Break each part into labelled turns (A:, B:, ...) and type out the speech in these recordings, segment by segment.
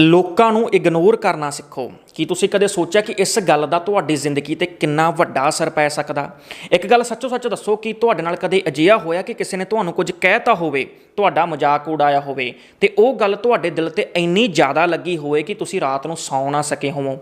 A: ਲੋਕਾਂ ਨੂੰ ਇਗਨੋਰ ਕਰਨਾ ਸਿੱਖੋ। ਕੀ ਤੁਸੀਂ ਕਦੇ ਸੋਚਿਆ ਕਿ ਇਸ ਗੱਲ ਦਾ ਤੁਹਾਡੀ ਜ਼ਿੰਦਗੀ ਤੇ ਕਿੰਨਾ ਵੱਡਾ ਅਸਰ ਪੈ ਸਕਦਾ? ਇੱਕ ਗੱਲ ਸੱਚੋ ਸੱਚ ਦੱਸੋ ਕਿ ਤੁਹਾਡੇ ਨਾਲ ਕਦੇ ਅਜਿਹਾ ਹੋਇਆ ਕਿ ਕਿਸੇ ਨੇ ਤੁਹਾਨੂੰ ਕੁਝ ਕਹਿਤਾ ਹੋਵੇ, ਤੁਹਾਡਾ ਮਜ਼ਾਕ ਉਡਾਇਆ ਹੋਵੇ ਤੇ ਉਹ ਗੱਲ ਤੁਹਾਡੇ ਦਿਲ ਤੇ ਇੰਨੀ ਜ਼ਿਆਦਾ ਲੱਗੀ ਹੋਵੇ ਕਿ ਤੁਸੀਂ ਰਾਤ ਨੂੰ ਸੌਂ ਨਾ ਸਕੇ ਹੋਵੋ?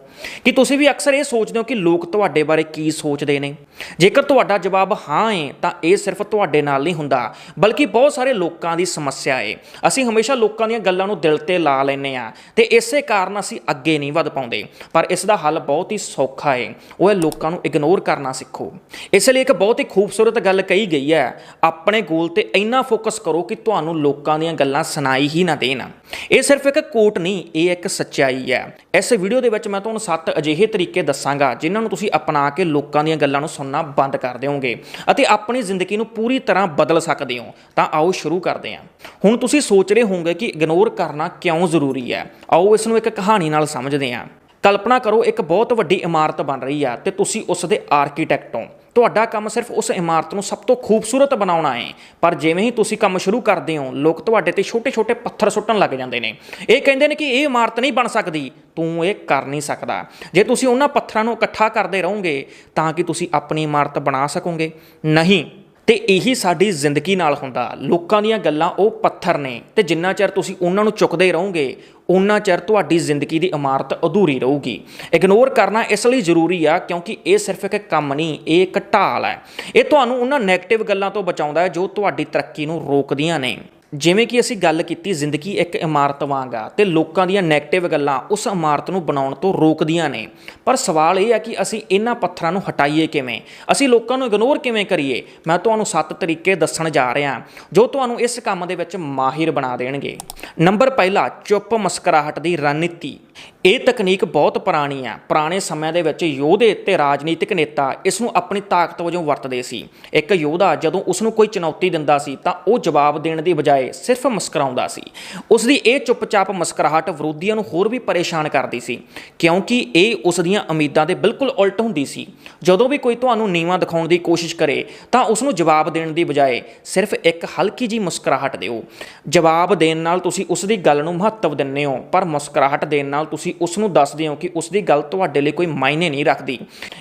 A: ਕਿ ਤੁਸੀਂ ਵੀ ਅਕਸਰ ਇਹ ਸੋਚਦੇ ਹੋ ਕਿ ਲੋਕ ਤੁਹਾਡੇ ਬਾਰੇ ਕੀ ਸੋਚਦੇ ਨੇ? ਜੇਕਰ ਤੁਹਾਡਾ ਜਵਾਬ ਹਾਂ ਹੈ ਤਾਂ ਇਹ ਸਿਰਫ ਤੁਹਾਡੇ ਨਾਲ ਨਹੀਂ ਹੁੰਦਾ, ਬਲਕਿ ਬਹੁਤ ਸਾਰੇ ਲੋਕਾਂ ਦੀ ਸਮੱਸਿਆ ਹੈ ਅਸੀਂ ਹਮੇਸ਼ਾ ਲੋਕਾਂ ਦੀਆਂ ਗੱਲਾਂ ਨੂੰ ਦਿਲ ਤੇ ਲਾ ਲੈਂਦੇ ਆ ਤੇ ਇਸੇ ਕਾਰਨ ਅਸੀਂ ਅੱਗੇ ਨਹੀਂ ਵੱਧ ਪਾਉਂਦੇ। ਪਰ ਇਸ ਦਾ ਹੱਲ ਬਹੁਤ ਹੀ ਸੌਖਾ ਹੈ ਉਹ ਹੈ ਲੋਕਾਂ ਨੂੰ ਇਗਨੋਰ ਕਰਨਾ ਸਿੱਖੋ। ਇਸ ਲਈ ਇੱਕ ਬਹੁਤ ਹੀ ਖੂਬਸੂਰਤ ਗੱਲ ਕਹੀ ਗਈ ਹੈ, ਆਪਣੇ ਗੋਲ ਤੇ ਇੰਨਾ ਫੋਕਸ ਕਰੋ ਕਿ ਤੁਹਾਨੂੰ ਲੋਕਾਂ ਦੀਆਂ ਗੱਲਾਂ ਸੁਣਾਈ ਹੀ ਨਾ ਦੇਣ। ਇਹ ਸਿਰਫ ਇੱਕ ਕੋਟ ਨਹੀਂ, ਇਹ ਇੱਕ ਸੱਚਾਈ ਹੈ। ਇਸ ਵੀਡੀਓ ਦੇ ਵਿੱਚ ਮੈਂ ਤੁਹਾਨੂੰ ਸੱਤ ਅਜਿਹੇ ਤਰੀਕੇ ਦੱਸਾਂਗਾ, ਜਿਨ੍ਹਾਂ ਨੂੰ ਤੁਸੀਂ ਅਪਣਾ ਕੇ ਲੋਕਾਂ ਦੀਆਂ ਗੱਲਾਂ ਨੂੰ ਸੁਣਨਾ ਬੰਦ ਕਰ ਦਿਓਗੇ ਅਤੇ ਆਪਣੀ ਜ਼ਿੰਦਗੀ ਨੂੰ ਪੂਰੀ ਤਰ੍ਹਾਂ ਬਦਲ ਸਕਦੇ ਹੋ। ਤਾਂ ਆਓ ਸ਼ੁਰੂ ਕਰਦੇ ਹਾਂ। ਹੁਣ ਤੁਸੀਂ ਸੋਚ ਰਹੇ ਹੋਵੋਗੇ ਕਿ ਇਗਨੋਰ ਕਰਨਾ ਕਿਉਂ ਜ਼ਰੂਰੀ ਹੈ? ਆਓ ਇਸ ਨੂੰ ਇੱਕ ਕਹਾਣੀ ਨਾਲ ਸਮਝਦੇ ਹਾਂ। ਕਲਪਨਾ ਕਰੋ ਇੱਕ ਬਹੁਤ ਵੱਡੀ ਇਮਾਰਤ ਬਣ ਰਹੀ ਆ ਤੇ ਤੁਸੀਂ ਉਸ ਦੇ ਆਰਕੀਟੈਕਟ ਹੋ। ਤੁਹਾਡਾ ਕੰਮ ਸਿਰਫ ਉਸ ਇਮਾਰਤ ਨੂੰ ਸਭ ਤੋਂ ਖੂਬਸੂਰਤ ਬਣਾਉਣਾ ਹੈ ਪਰ ਜਿਵੇਂ ਹੀ ਤੁਸੀਂ ਕੰਮ ਸ਼ੁਰੂ ਕਰਦੇ ਹੋ, ਲੋਕ ਤੁਹਾਡੇ ਤੇ ਛੋਟੇ-ਛੋਟੇ ਪੱਥਰ ਸੁੱਟਣ ਲੱਗ ਜਾਂਦੇ ਨੇ। ਇਹ ਕਹਿੰਦੇ ਨੇ ਕਿ ਇਹ ਇਮਾਰਤ ਨਹੀਂ ਬਣ ਸਕਦੀ। ਤੂੰ ਇਹ ਕਰ ਨਹੀਂ ਸਕਦਾ। ਜੇ ਤੁਸੀਂ ਉਹਨਾਂ ਪੱਥਰਾਂ ਨੂੰ ਇਕੱਠਾ ਕਰਦੇ ਰਹੋਗੇ, ਤਾਂ ਕਿ ਤੁਸੀਂ ਆਪਣੀ ਇਮਾਰਤ ਬਣਾ ਸਕੋਗੇ? ਨਹੀਂ। ਤੇ ਇਹੀ ਸਾਡੀ ਜ਼ਿੰਦਗੀ ਨਾਲ ਹੁੰਦਾ। ਲੋਕਾਂ ਦੀਆਂ ਗੱਲਾਂ ਉਹ ਪੱਥਰ ਨੇ ਤੇ ਜਿੰਨਾ ਚਿਰ ਤੁਸੀਂ ਉਹਨਾਂ ਨੂੰ ਚੁੱਕਦੇ ਰਹੋਗੇ, ਉਹਨਾਂ ਚਿਰ ਤੁਹਾਡੀ ਜ਼ਿੰਦਗੀ ਦੀ ਇਮਾਰਤ ਅਧੂਰੀ ਰਹੂਗੀ। ਇਗਨੋਰ ਕਰਨਾ ਇਸ ਲਈ ਜ਼ਰੂਰੀ ਆ ਕਿਉਂਕਿ ਇਹ ਸਿਰਫ ਇੱਕ ਕੰਮ ਨਹੀਂ, ਇਹ ਇੱਕ ਢਾਲ ਹੈ। ਇਹ ਤੁਹਾਨੂੰ ਉਹਨਾਂ 네ਗੇਟਿਵ ਗੱਲਾਂ ਤੋਂ ਬਚਾਉਂਦਾ ਹੈ ਜੋ ਤੁਹਾਡੀ ਤਰੱਕੀ ਨੂੰ ਰੋਕਦੀਆਂ ਨੇ। ਜਿਵੇਂ ਕਿ ਅਸੀਂ ਗੱਲ ਕੀਤੀ, ਜ਼ਿੰਦਗੀ ਇੱਕ ਇਮਾਰਤ ਵਾਂਗ ਆ ਤੇ ਲੋਕਾਂ ਦੀਆਂ 네ਗੇਟਿਵ ਗੱਲਾਂ ਉਸ ਇਮਾਰਤ ਨੂੰ ਬਣਾਉਣ ਤੋਂ ਰੋਕਦੀਆਂ ਨੇ। ਪਰ ਸਵਾਲ ਇਹ ਆ ਕਿ ਅਸੀਂ ਇਹਨਾਂ ਪੱਥਰਾਂ ਨੂੰ ਹਟਾਈਏ ਕਿਵੇਂ? ਅਸੀਂ ਲੋਕਾਂ ਨੂੰ ਇਗਨੋਰ ਕਿਵੇਂ ਕਰੀਏ? ਮੈਂ ਤੁਹਾਨੂੰ ਸੱਤ ਤਰੀਕੇ ਦੱਸਣ ਜਾ ਰਿਹਾ ਜੋ ਤੁਹਾਨੂੰ ਇਸ ਕੰਮ ਦੇ ਵਿੱਚ ਮਾਹਿਰ ਬਣਾ ਦੇਣਗੇ। ਨੰਬਰ ਪਹਿਲਾ, ਚੁੱਪ ਮੁਸਕਰਾਹਟ ਦੀ ਰਣਨੀਤੀ। ਇਹ ਤਕਨੀਕ ਬਹੁਤ ਪੁਰਾਣੀ ਆ। ਪੁਰਾਣੇ ਸਮਿਆਂ ਦੇ ਵਿੱਚ ਯੋਧੇ ਤੇ ਰਾਜਨੀਤਿਕ ਨੇਤਾ ਇਸ ਨੂੰ ਆਪਣੀ ਤਾਕਤ ਵਜੋਂ ਵਰਤਦੇ ਸੀ। ਇੱਕ ਯੋਧਾ ਜਦੋਂ ਉਸ ਨੂੰ ਕੋਈ ਚੁਣੌਤੀ ਦਿੰਦਾ ਸੀ ਤਾਂ ਉਹ ਜਵਾਬ ਦੇਣ ਦੀ ਬਜਾਏ ਸਿਰਫ ਮੁਸਕਰਾਉਂਦਾ ਸੀ। ਉਸ ਦੀ ਇਹ ਚੁੱਪਚਾਪ ਮੁਸਕਰਾਹਟ ਵਿਰੋਧੀਆਂ ਨੂੰ ਹੋਰ ਵੀ ਪਰੇਸ਼ਾਨ ਕਰਦੀ ਸੀ, ਕਿਉਂਕਿ ਇਹ ਉਸ ਦੀਆਂ ਉਮੀਦਾਂ ਦੇ ਬਿਲਕੁਲ ਉਲਟ ਹੁੰਦੀ ਸੀ। ਜਦੋਂ ਵੀ ਕੋਈ ਤੁਹਾਨੂੰ ਨੀਵਾਂ ਦਿਖਾਉਣ ਦੀ ਕੋਸ਼ਿਸ਼ ਕਰੇ, ਤਾਂ ਉਸ ਨੂੰ ਜਵਾਬ ਦੇਣ ਦੀ ਬਜਾਏ ਸਿਰਫ ਇੱਕ ਹਲਕੀ ਜੀ ਮੁਸਕਰਾਹਟ ਦਿਓ। ਜਵਾਬ ਦੇਣ ਨਾਲ ਤੁਸੀਂ ਉਸ ਦੀ ਗੱਲ ਨੂੰ ਮਹੱਤਵ ਦਿੰਦੇ ਹੋ, ਪਰ ਮੁਸਕਰਾਹਟ ਦੇਣ ਨਾਲ ਤੁਸੀਂ ਉਸ ਨੂੰ ਦੱਸਦੇ ਹੋ ਕਿ ਉਸ ਦੀ ਗੱਲ ਤੁਹਾਡੇ ਲਈ ਕੋਈ ਮਾਇਨੇ ਨਹੀਂ ਰੱਖਦੀ।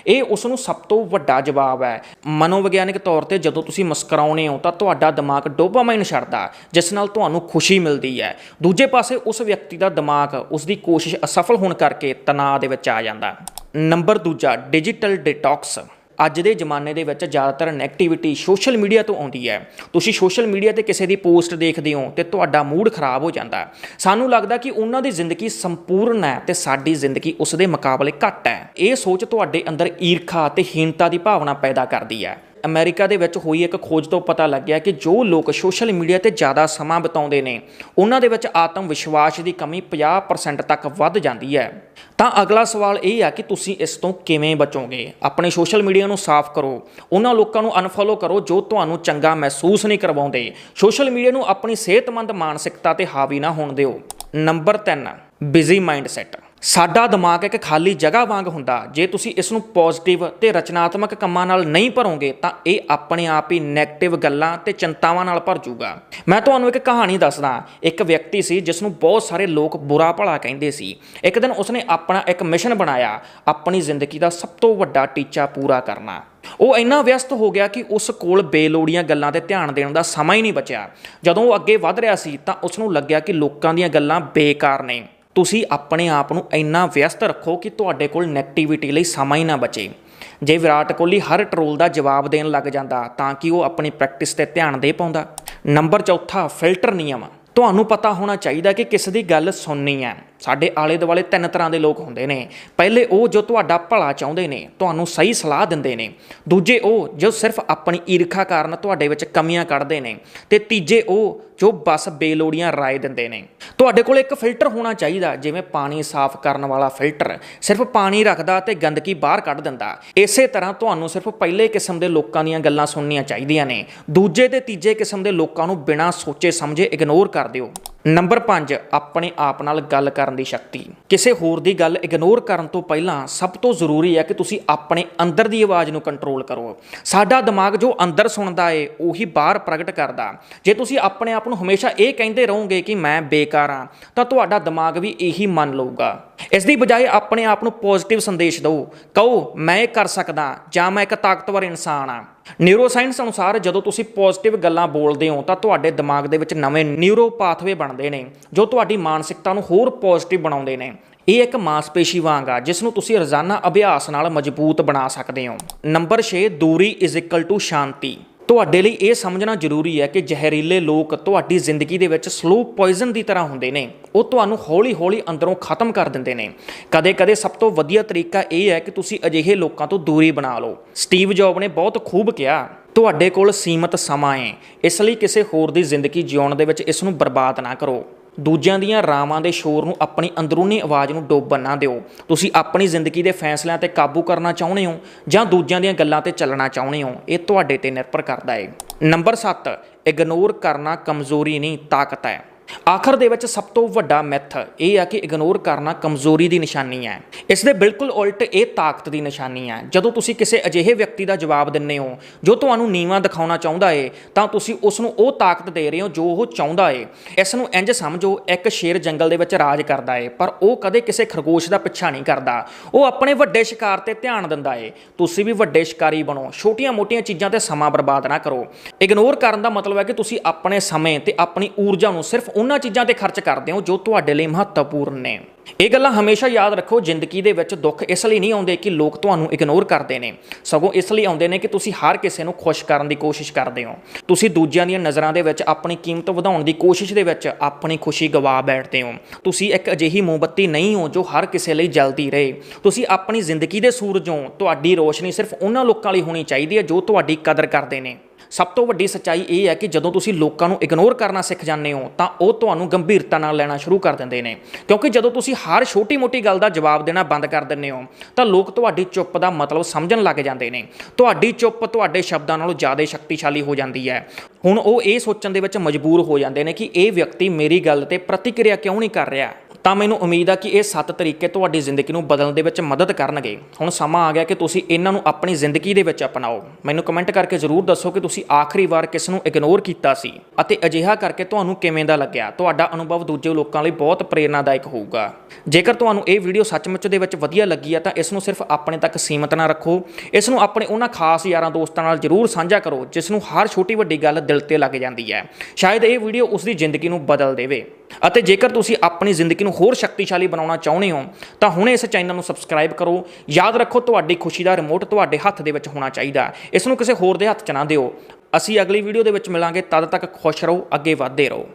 A: ਇਹ ਉਸ ਨੂੰ ਸਭ ਤੋਂ ਵੱਡਾ ਜਵਾਬ ਹੈ। ਮਨੋਵਿਗਿਆਨਿਕ ਤੌਰ ਤੇ ਜਦੋਂ ਤੁਸੀਂ ਮੁਸਕਰਾਉਨੇ ਹੋ, ਤਾਂ ਤੁਹਾਡਾ ਦਿਮਾਗ ਡੋਪਾਮਾਈਨ ਛੱਡਦਾ ਜਿਸ ਨਾਲ ਤੁਹਾਨੂੰ ਖੁਸ਼ੀ ਮਿਲਦੀ ਹੈ। ਦੂਜੇ ਪਾਸੇ ਉਸ ਵਿਅਕਤੀ ਦਾ ਦਿਮਾਗ ਉਸ ਦੀ ਕੋਸ਼ਿਸ਼ ਅਸਫਲ ਹੋਣ ਕਰਕੇ ਤਣਾਅ ਦੇ ਵਿੱਚ ਆ ਜਾਂਦਾ ਨੰਬਰ ਦੂਜਾ, ਡਿਜੀਟਲ ਡਿਟੌਕਸ। ਅੱਜ ਦੇ ਜ਼ਮਾਨੇ ਦੇ ਵਿੱਚ ਜ਼ਿਆਦਾਤਰ ਨੈਗੇਟਿਵਿਟੀ ਸੋਸ਼ਲ ਮੀਡੀਆ ਤੋਂ ਆਉਂਦੀ ਹੈ। ਤੁਸੀਂ ਸੋਸ਼ਲ ਮੀਡੀਆ ਤੇ ਕਿਸੇ ਦੀ ਪੋਸਟ ਦੇਖਦੇ ਹੋ ਤੇ ਤੁਹਾਡਾ ਮੂਡ ਖਰਾਬ ਹੋ ਜਾਂਦਾ ਸਾਨੂੰ ਲੱਗਦਾ ਕਿ ਉਹਨਾਂ ਦੀ ਜ਼ਿੰਦਗੀ ਸੰਪੂਰਨ ਹੈ ਤੇ ਸਾਡੀ ਜ਼ਿੰਦਗੀ ਉਸ ਦੇ ਮੁਕਾਬਲੇ ਘੱਟ ਹੈ। ਇਹ ਸੋਚ ਤੁਹਾਡੇ ਅੰਦਰ ਈਰਖਾ ਤੇ ਹੀਣਤਾ ਦੀ ਭਾਵਨਾ ਪੈਦਾ ਕਰਦੀ ਹੈ। ਅਮਰੀਕਾ ਦੇ ਵਿੱਚ ਹੋਈ ਇੱਕ ਖੋਜ ਤੋਂ ਪਤਾ ਲੱਗਿਆ ਕਿ ਜੋ ਲੋਕ ਸੋਸ਼ਲ ਮੀਡੀਆ ਤੇ ਜ਼ਿਆਦਾ ਸਮਾਂ ਬਿਤਾਉਂਦੇ ਨੇ, ਉਹਨਾਂ ਦੇ ਵਿੱਚ ਆਤਮ ਵਿਸ਼ਵਾਸ ਦੀ ਕਮੀ 50% ਤੱਕ ਵੱਧ ਜਾਂਦੀ ਹੈ। ਤਾਂ ਅਗਲਾ ਸਵਾਲ ਇਹ ਆ ਕਿ ਤੁਸੀਂ ਇਸ ਤੋਂ ਕਿਵੇਂ ਬਚੋਗੇ? ਆਪਣੇ ਸੋਸ਼ਲ ਮੀਡੀਆ ਨੂੰ ਸਾਫ਼ ਕਰੋ। ਉਹਨਾਂ ਲੋਕਾਂ ਨੂੰ ਅਨਫੋਲੋ ਕਰੋ ਜੋ ਤੁਹਾਨੂੰ ਚੰਗਾ ਮਹਿਸੂਸ ਨਹੀਂ ਕਰਵਾਉਂਦੇ। ਸੋਸ਼ਲ ਮੀਡੀਆ ਨੂੰ ਆਪਣੀ ਸਿਹਤਮੰਦ ਮਾਨਸਿਕਤਾ ਤੇ ਹਾਵੀ ਨਾ ਹੋਣ ਦਿਓ। Number 3 busy mindset. ਸਾਡਾ ਦਿਮਾਗ ਇੱਕ ਖਾਲੀ ਜਗ੍ਹਾ ਵਾਂਗ ਹੁੰਦਾ। ਜੇ ਤੁਸੀਂ ਇਸ ਨੂੰ ਪੋਜ਼ਿਟਿਵ ਤੇ ਰਚਨਾਤਮਕ ਕੰਮਾਂ ਨਾਲ ਨਹੀਂ ਭਰੋਗੇ, ਤਾਂ ਇਹ ਆਪਣੇ ਆਪ ਹੀ 네ਗੇਟਿਵ ਗੱਲਾਂ ਤੇ ਚਿੰਤਾਵਾਂ ਨਾਲ ਭਰ ਜਾਊਗਾ। ਮੈਂ ਤੁਹਾਨੂੰ ਇੱਕ ਕਹਾਣੀ ਦੱਸਦਾ। ਇੱਕ ਵਿਅਕਤੀ ਸੀ, ਜਿਸ ਨੂੰ ਬਹੁਤ ਸਾਰੇ ਲੋਕ ਬੁਰਾ ਭਲਾ ਕਹਿੰਦੇ ਸੀ। ਇੱਕ ਦਿਨ ਉਸਨੇ ਆਪਣਾ ਇੱਕ ਮਿਸ਼ਨ ਬਣਾਇਆ, ਆਪਣੀ ਜ਼ਿੰਦਗੀ ਦਾ ਸਭ ਤੋਂ ਵੱਡਾ ਟੀਚਾ ਪੂਰਾ ਕਰਨਾ। ਉਹ ਇੰਨਾ ਵਿਅਸਤ ਹੋ ਗਿਆ ਕਿ ਉਸ ਕੋਲ ਬੇਲੋੜੀਆਂ ਗੱਲਾਂ ਤੇ ਧਿਆਨ ਦੇਣ ਦਾ ਸਮਾਂ ਹੀ ਨਹੀਂ ਬਚਿਆ। ਜਦੋਂ ਉਹ ਅੱਗੇ ਵਧ ਰਿਹਾ ਸੀ, ਤਾਂ ਉਸ ਨੂੰ ਲੱਗਿਆ ਕਿ ਲੋਕਾਂ ਦੀਆਂ ਗੱਲਾਂ ਬੇਕਾਰ ਨੇ। ਤੁਸੀਂ ਆਪਣੇ ਆਪ ਨੂੰ ਇੰਨਾ ਵਿਅਸਤ ਰੱਖੋ ਕਿ ਤੁਹਾਡੇ ਕੋਲ ਨੈਗੇਟਿਵਿਟੀ ਲਈ ਸਮਾਂ ਹੀ ਨਾ ਬਚੇ। ਜੇ ਵਿਰਾਟ ਕੋਹਲੀ ਹਰ ਟਰੋਲ ਦਾ ਜਵਾਬ ਦੇਣ ਲੱਗ ਜਾਂਦਾ, ਤਾਂ ਕਿ ਉਹ ਆਪਣੀ ਪ੍ਰੈਕਟਿਸ ਤੇ ਧਿਆਨ ਦੇ ਪਾਉਂਦਾ? ਨੰਬਰ ਚੌਥਾ ਫਿਲਟਰ ਨਿਯਮ। ਤੁਹਾਨੂੰ ਪਤਾ ਹੋਣਾ ਚਾਹੀਦਾ ਕਿ ਕਿਸ ਦੀ ਗੱਲ ਸੁਣਨੀ ਹੈ। ਸਾਡੇ ਆਲੇ ਦੁਆਲੇ ਤਿੰਨ ਤਰ੍ਹਾਂ ਦੇ ਲੋਕ ਹੁੰਦੇ ਨੇ। ਪਹਿਲੇ ਉਹ ਜੋ ਤੁਹਾਡਾ ਭਲਾ ਚਾਹੁੰਦੇ ਨੇ, ਤੁਹਾਨੂੰ ਸਹੀ ਸਲਾਹ ਦਿੰਦੇ ਨੇ। ਦੂਜੇ ਉਹ ਜੋ ਸਿਰਫ ਆਪਣੀ ਈਰਖਾ ਕਾਰਨ ਤੁਹਾਡੇ ਵਿੱਚ ਕਮੀਆਂ ਕੱਢਦੇ ਨੇ ਤੇ ਤੀਜੇ ਉਹ ਜੋ ਬਸ ਬੇਲੋੜੀਆਂ ਰਾਏ ਦਿੰਦੇ ਨੇ। ਤੁਹਾਡੇ ਕੋਲ ਇੱਕ ਫਿਲਟਰ ਹੋਣਾ ਚਾਹੀਦਾ, ਜਿਵੇਂ ਪਾਣੀ ਸਾਫ਼ ਕਰਨ ਵਾਲਾ ਫਿਲਟਰ। ਸਿਰਫ ਪਾਣੀ ਰੱਖਦਾ ਤੇ ਗੰਦਗੀ ਬਾਹਰ ਕੱਢ ਦਿੰਦਾ। ਇਸੇ ਤਰ੍ਹਾਂ ਤੁਹਾਨੂੰ ਸਿਰਫ ਪਹਿਲੇ ਕਿਸਮ ਦੇ ਲੋਕਾਂ ਦੀਆਂ ਗੱਲਾਂ ਸੁਣਨੀਆਂ ਚਾਹੀਦੀਆਂ ਨੇ। ਦੂਜੇ ਤੇ ਤੀਜੇ ਕਿਸਮ ਦੇ ਲੋਕਾਂ ਨੂੰ ਬਿਨਾਂ ਸੋਚੇ ਸਮਝੇ ਇਗਨੋਰ ਕਰ ਦਿਓ। ਨੰਬਰ 5 ਆਪਣੇ ਆਪ ਨਾਲ ਗੱਲ ਕਰਨ ਦੀ ਸ਼ਕਤੀ। ਕਿਸੇ ਹੋਰ ਦੀ ਗੱਲ ਇਗਨੋਰ ਕਰਨ ਤੋਂ ਪਹਿਲਾਂ ਸਭ ਤੋਂ ਜ਼ਰੂਰੀ ਹੈ ਕਿ ਤੁਸੀਂ ਆਪਣੇ ਅੰਦਰ ਦੀ ਆਵਾਜ਼ ਨੂੰ ਕੰਟਰੋਲ ਕਰੋ। ਸਾਡਾ ਦਿਮਾਗ ਜੋ ਅੰਦਰ ਸੁਣਦਾ ਏ, ਉਹੀ ਬਾਹਰ ਪ੍ਰਗਟ ਕਰਦਾ। ਜੇ ਤੁਸੀਂ ਆਪਣੇ ਆਪ ਨੂੰ ਹਮੇਸ਼ਾ ਇਹ ਕਹਿੰਦੇ ਰਹੋਗੇ ਕਿ ਮੈਂ ਬੇਕਾਰ ਹਾਂ, ਤਾਂ ਤੁਹਾਡਾ ਦਿਮਾਗ ਵੀ ਇਹੀ ਮੰਨ ਲਊਗਾ। ਇਸ ਦੀ ਬਜਾਏ ਆਪਣੇ ਆਪ ਨੂੰ ਪੋਜ਼ਿਟਿਵ ਸੰਦੇਸ਼ ਦਿਓ ਕਹੋ, ਮੈਂ ਇਹ ਕਰ ਸਕਦਾ, ਜਾਂ ਮੈਂ ਇੱਕ ਤਾਕਤਵਰ ਇਨਸਾਨ ਹਾਂ। ਨਿਊਰੋਸਾਇੰਸ ਅਨੁਸਾਰ ਜਦੋਂ ਤੁਸੀਂ ਪੋਜ਼ਿਟਿਵ ਗੱਲਾਂ ਬੋਲਦੇ ਹੋ, ਤਾਂ ਤੁਹਾਡੇ ਦਿਮਾਗ ਦੇ ਵਿੱਚ ਨਵੇਂ ਨਿਊਰੋ ਪਾਥਵੇ ਬਣਦੇ ਨੇ, ਜੋ ਤੁਹਾਡੀ ਮਾਨਸਿਕਤਾ ਨੂੰ ਹੋਰ ਪੋਜ਼ਿਟਿਵ ਬਣਾਉਂਦੇ ਨੇ। ਇਹ ਇੱਕ ਮਾਸਪੇਸ਼ੀ ਵਾਂਗ ਆ, ਜਿਸ ਨੂੰ ਤੁਸੀਂ ਰੋਜ਼ਾਨਾ ਅਭਿਆਸ ਨਾਲ ਮਜ਼ਬੂਤ ਬਣਾ ਸਕਦੇ ਹੋ। ਨੰਬਰ 6 ਦੂਰੀ ਇਜ਼ ਇਕੁਅਲ ਟੂ ਸ਼ਾਂਤੀ। ਤੁਹਾਡੇ ਲਈ ਇਹ ਸਮਝਣਾ ਜ਼ਰੂਰੀ ਹੈ ਕਿ ਜ਼ਹਿਰੀਲੇ ਲੋਕ ਤੁਹਾਡੀ ਜ਼ਿੰਦਗੀ ਦੇ ਵਿੱਚ ਸਲੋ ਪੋਇਜ਼ਨ ਦੀ ਤਰ੍ਹਾਂ ਹੁੰਦੇ ਨੇ। ਉਹ ਤੁਹਾਨੂੰ ਹੌਲੀ-ਹੌਲੀ ਅੰਦਰੋਂ ਖਤਮ ਕਰ ਦਿੰਦੇ ਨੇ। ਕਦੇ-ਕਦੇ ਸਭ ਤੋਂ ਵਧੀਆ ਤਰੀਕਾ ਇਹ ਹੈ ਕਿ ਤੁਸੀਂ ਅਜਿਹੇ ਲੋਕਾਂ ਤੋਂ ਦੂਰੀ ਬਣਾ ਲਓ। ਸਟੀਵ ਜੌਬ ਨੇ ਬਹੁਤ ਖੂਬ ਕਿਹਾ, ਤੁਹਾਡੇ ਕੋਲ ਸੀਮਤ ਸਮਾਂ ਹੈ ਇਸ ਲਈ ਕਿਸੇ ਹੋਰ ਦੀ ਜ਼ਿੰਦਗੀ ਜਿਉਣ ਦੇ ਵਿੱਚ ਇਸ ਨੂੰ ਬਰਬਾਦ ਨਾ ਕਰੋ। ਦੂਜਿਆਂ ਦੀਆਂ ਰਾਵਾਂ ਦੇ ਸ਼ੋਰ ਨੂੰ ਆਪਣੀ ਅੰਦਰੂਨੀ ਆਵਾਜ਼ ਨੂੰ ਡੋਬਣ ਨਾ ਦਿਓ। ਤੁਸੀਂ ਆਪਣੀ ਜ਼ਿੰਦਗੀ ਦੇ ਫੈਸਲਿਆਂ ਤੇ ਕਾਬੂ ਕਰਨਾ ਚਾਹੁੰਦੇ ਹੋ ਜਾਂ ਦੂਜਿਆਂ ਦੀਆਂ ਗੱਲਾਂ ਤੇ ਚੱਲਣਾ ਚਾਹੁੰਦੇ ਹੋ? ਇਹ ਤੁਹਾਡੇ ਤੇ ਨਿਰਭਰ ਕਰਦਾ ਹੈ ਨੰਬਰ 7 ਇਗਨੋਰ ਕਰਨਾ ਕਮਜ਼ੋਰੀ ਨਹੀਂ, ਤਾਕਤ ਹੈ। ਆਖਰ ਦੇ ਵਿੱਚ ਸਭ ਤੋਂ ਵੱਡਾ ਮਿੱਥ ਇਹ ਆ ਕਿ ਇਗਨੋਰ ਕਰਨਾ ਕਮਜ਼ੋਰੀ ਦੀ ਨਿਸ਼ਾਨੀ ਹੈ। ਇਸ ਦੇ ਬਿਲਕੁਲ ਉਲਟ ਇਹ ਤਾਕਤ ਦੀ ਨਿਸ਼ਾਨੀ ਹੈ। ਜਦੋਂ ਤੁਸੀਂ ਕਿਸੇ ਅਜਿਹੇ ਵਿਅਕਤੀ ਦਾ ਜਵਾਬ ਦਿੰਦੇ ਹੋ, ਜੋ ਤੁਹਾਨੂੰ ਨੀਵਾਂ ਦਿਖਾਉਣਾ ਚਾਹੁੰਦਾ ਏ, ਤਾਂ ਤੁਸੀਂ ਉਸ ਨੂੰ ਉਹ ਤਾਕਤ ਦੇ ਰਹੇ ਹੋ ਜੋ ਉਹ ਚਾਹੁੰਦਾ ਏ। ਇਸ ਨੂੰ ਇੰਜ ਸਮਝੋ, ਇੱਕ ਸ਼ੇਰ ਜੰਗਲ ਦੇ ਵਿੱਚ ਰਾਜ ਕਰਦਾ ਏ, ਪਰ ਉਹ ਕਦੇ ਕਿਸੇ ਖਰਗੋਸ਼ ਦਾ ਪਿੱਛਾ ਨਹੀਂ ਕਰਦਾ। ਉਹ ਆਪਣੇ ਵੱਡੇ ਸ਼ਿਕਾਰ ਤੇ ਧਿਆਨ ਦਿੰਦਾ ਏ। ਤੁਸੀਂ ਵੀ ਵੱਡੇ ਸ਼ਿਕਾਰੀ ਬਣੋ। ਛੋਟੀਆਂ-ਮੋਟੀਆਂ ਚੀਜ਼ਾਂ ਤੇ ਸਮਾਂ ਬਰਬਾਦ ਨਾ ਕਰੋ। ਇਗਨੋਰ ਕਰਨ ਦਾ ਮਤਲਬ ਹੈ ਕਿ ਤੁਸੀਂ ਆਪਣੇ ਸਮੇਂ ਤੇ ਆਪਣੀ ਊਰਜਾ ਨੂੰ ਸਿਰਫ ਉਹਨਾਂ ਚੀਜ਼ਾਂ ਤੇ ਖਰਚ ਕਰਦੇ ਹੋ ਜੋ ਤੁਹਾਡੇ ਲਈ ਮਹੱਤਵਪੂਰਨ ਨੇ। ਇਹ ਗੱਲਾਂ ਹਮੇਸ਼ਾ ਯਾਦ ਰੱਖੋ, ਜ਼ਿੰਦਗੀ ਦੇ ਵਿੱਚ ਦੁੱਖ ਇਸ ਲਈ ਨਹੀਂ ਆਉਂਦੇ ਕਿ ਲੋਕ ਤੁਹਾਨੂੰ ਇਗਨੋਰ ਕਰਦੇ ਨੇ। ਸਗੋਂ ਇਸ ਲਈ ਆਉਂਦੇ ਨੇ ਕਿ ਤੁਸੀਂ ਹਰ ਕਿਸੇ ਨੂੰ ਖੁਸ਼ ਕਰਨ ਦੀ ਕੋਸ਼ਿਸ਼ ਕਰਦੇ ਹੋ। ਤੁਸੀਂ ਦੂਜਿਆਂ ਦੀਆਂ ਨਜ਼ਰਾਂ ਦੇ ਵਿੱਚ ਆਪਣੀ ਕੀਮਤ ਵਧਾਉਣ ਦੀ ਕੋਸ਼ਿਸ਼ ਦੇ ਵਿੱਚ ਆਪਣੀ ਖੁਸ਼ੀ ਗਵਾ ਬੈਠਦੇ ਹੋ। ਤੁਸੀਂ ਇੱਕ ਅਜਿਹੀ ਮੋਮਬੱਤੀ ਨਹੀਂ ਹੋ ਜੋ ਹਰ ਕਿਸੇ ਲਈ ਜਲਦੀ ਰਹੇ। ਤੁਸੀਂ ਆਪਣੀ ਜ਼ਿੰਦਗੀ ਦੇ ਸੂਰਜੋਂ ਤੁਹਾਡੀ ਰੋਸ਼ਨੀ ਸਿਰਫ ਉਹਨਾਂ ਲੋਕਾਂ ਲਈ ਹੋਣੀ ਚਾਹੀਦੀ ਹੈ ਜੋ ਤੁਹਾਡੀ ਕਦਰ ਕਰਦੇ ਨੇ। ਸਭ ਤੋਂ ਵੱਡੀ ਸੱਚਾਈ ਇਹ ਹੈ ਕਿ ਜਦੋਂ ਤੁਸੀਂ ਲੋਕਾਂ ਨੂੰ ਇਗਨੋਰ ਕਰਨਾ ਸਿੱਖ ਜਾਂਦੇ ਹੋ, ਤਾਂ ਉਹ ਤੁਹਾਨੂੰ ਗੰਭੀਰਤਾ ਨਾਲ ਲੈਣਾ ਸ਼ੁਰੂ ਕਰ ਦਿੰਦੇ ਨੇ। ਕਿਉਂਕਿ ਜਦੋਂ ਤੁਸੀਂ ਹਰ ਛੋਟੀ-ਮੋਟੀ ਗੱਲ ਦਾ ਜਵਾਬ ਦੇਣਾ ਬੰਦ ਕਰ ਦਿੰਦੇ ਹੋ, ਤਾਂ ਲੋਕ ਤੁਹਾਡੀ ਚੁੱਪ ਦਾ ਮਤਲਬ ਸਮਝਣ ਲੱਗ ਜਾਂਦੇ ਨੇ। ਤੁਹਾਡੀ ਚੁੱਪ ਤੁਹਾਡੇ ਸ਼ਬਦਾਂ ਨਾਲੋਂ ਜ਼ਿਆਦਾ ਸ਼ਕਤੀਸ਼ਾਲੀ ਹੋ ਜਾਂਦੀ ਹੈ। ਹੁਣ ਉਹ ਇਹ ਸੋਚਣ ਦੇ ਵਿੱਚ ਮਜਬੂਰ ਹੋ ਜਾਂਦੇ ਨੇ ਕਿ ਇਹ ਵਿਅਕਤੀ ਮੇਰੀ ਗੱਲ ਤੇ ਪ੍ਰਤੀਕਿਰਿਆ ਕਿਉਂ ਨਹੀਂ ਕਰ ਰਿਹਾ? ਤਾਂ ਮੈਨੂੰ ਉਮੀਦ ਆ ਕਿ ਇਹ ਸੱਤ ਤਰੀਕੇ ਤੁਹਾਡੀ ਜ਼ਿੰਦਗੀ ਨੂੰ ਬਦਲਣ ਦੇ ਵਿੱਚ ਮਦਦ ਕਰਨਗੇ। ਹੁਣ ਸਮਾਂ ਆ ਗਿਆ ਕਿ ਤੁਸੀਂ ਇਹਨਾਂ ਨੂੰ ਆਪਣੀ ਜ਼ਿੰਦਗੀ ਦੇ ਵਿੱਚ ਅਪਣਾਓ। ਮੈਨੂੰ ਕਮੈਂਟ ਕਰਕੇ ਜ਼ਰੂਰ ਦੱਸੋ ਕਿ ਤੁਸੀਂ ਆਖਰੀ ਵਾਰ ਕਿਸ ਨੂੰ ਇਗਨੋਰ ਕੀਤਾ ਸੀ ਅਤੇ ਅਜਿਹਾ ਕਰਕੇ ਤੁਹਾਨੂੰ ਕਿਵੇਂ ਦਾ ਲੱਗਿਆ? ਤੁਹਾਡਾ ਅਨੁਭਵ ਦੂਜੇ ਲੋਕਾਂ ਲਈ ਬਹੁਤ ਪ੍ਰੇਰਨਾਦਾਇਕ ਹੋਊਗਾ। ਜੇਕਰ ਤੁਹਾਨੂੰ ਇਹ ਵੀਡੀਓ ਸੱਚਮੁੱਚ ਦੇ ਵਿੱਚ ਵਧੀਆ ਲੱਗੀ ਆ ਤਾਂ ਇਸ ਨੂੰ ਸਿਰਫ ਆਪਣੇ ਤੱਕ ਸੀਮਤ ਨਾ ਰੱਖੋ। ਇਸ ਨੂੰ ਆਪਣੇ ਉਹਨਾਂ ਖਾਸ ਯਾਰਾਂ ਦੋਸਤਾਂ ਨਾਲ ਜ਼ਰੂਰ ਸਾਂਝਾ ਕਰੋ, ਜਿਸ ਨੂੰ ਹਰ ਛੋਟੀ ਵੱਡੀ ਗੱਲ ਦਿਲ ਤੇ ਲੱਗ ਜਾਂਦੀ ਹੈ। ਸ਼ਾਇਦ ਇਹ ਵੀਡੀਓ ਉਸ ਦੀ ਜ਼ਿੰਦਗੀ ਨੂੰ ਬਦਲ ਦੇਵੇ। ਅਤੇ ਜੇਕਰ ਤੁਸੀਂ ਆਪਣੀ ਜ਼ਿੰਦਗੀ ਨੂੰ ਹੋਰ ਸ਼ਕਤੀਸ਼ਾਲੀ ਬਣਾਉਣਾ ਚਾਹੁੰਦੇ ਹੋ, ਤਾਂ ਹੁਣੇ ਇਸ ਚੈਨਲ ਨੂੰ ਸਬਸਕ੍ਰਾਈਬ ਕਰੋ। ਯਾਦ ਰੱਖੋ, ਤੁਹਾਡੀ ਖੁਸ਼ੀ ਦਾ ਰਿਮੋਟ ਤੁਹਾਡੇ ਹੱਥ ਦੇ ਵਿੱਚ ਹੋਣਾ ਚਾਹੀਦਾ ਇਸ ਨੂੰ ਕਿਸੇ ਹੋਰ ਦੇ ਹੱਥ 'ਚ ਨਾ ਦਿਓ। ਅਸੀਂ ਅਗਲੀ ਵੀਡੀਓ ਦੇ ਵਿੱਚ ਮਿਲਾਂਗੇ। ਤਦ ਤੱਕ ਖੁਸ਼ ਰਹੋ, ਅੱਗੇ ਵਧਦੇ ਰਹੋ।